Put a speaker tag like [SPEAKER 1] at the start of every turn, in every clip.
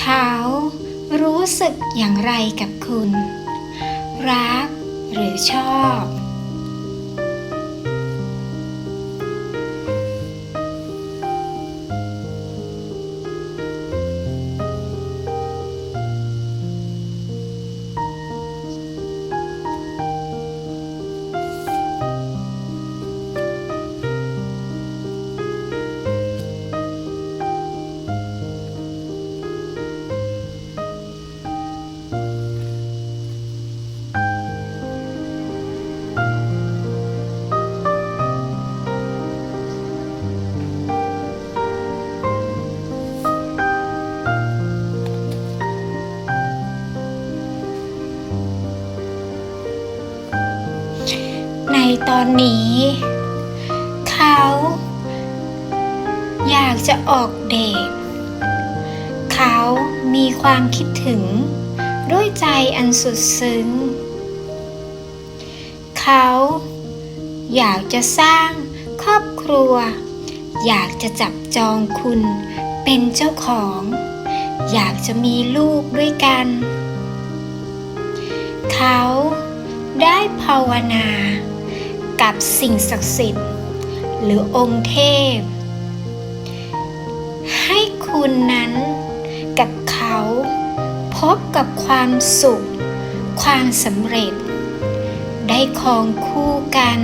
[SPEAKER 1] เขารู้สึกอย่างไรกับคุณ รักหรือชอบ ในตอนนี้ เขา อยากจะออกเดทเขามีความคิดถึง ด้วยใจอันสุดซึ้ง เขาอยากจะสร้างครอบครัว อยากจะจับจองคุณเป็นเจ้าของ อยากจะมีลูกด้วยกัน เขาได้ภาวนา กับสิ่งศักดิ์สิทธิ์ หรือองค์เทพ ให้คุณนั้นกับเขาพบกับความสุข ความสำเร็จ ได้ครองคู่กัน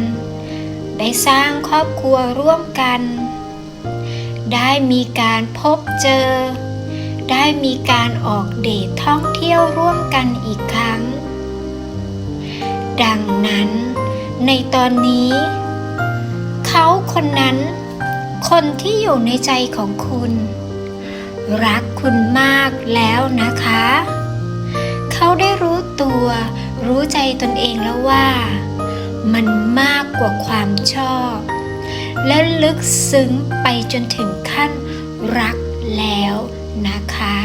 [SPEAKER 1] ได้สร้างครอบครัวร่วมกัน ได้มีการพบเจอ ได้มีการออกเดทท่องเที่ยวร่วมกันอีกครั้ง ดังนั้น ในตอนนี้ เขาคนนั้น คนที่อยู่ในใจของคุณ รักคุณมากแล้วนะคะ เขาได้รู้ตัว รู้ใจตนเองแล้วว่า มันมากกว่าความชอบ และลึกซึ้งไปจนถึงขั้นรักแล้วนะคะ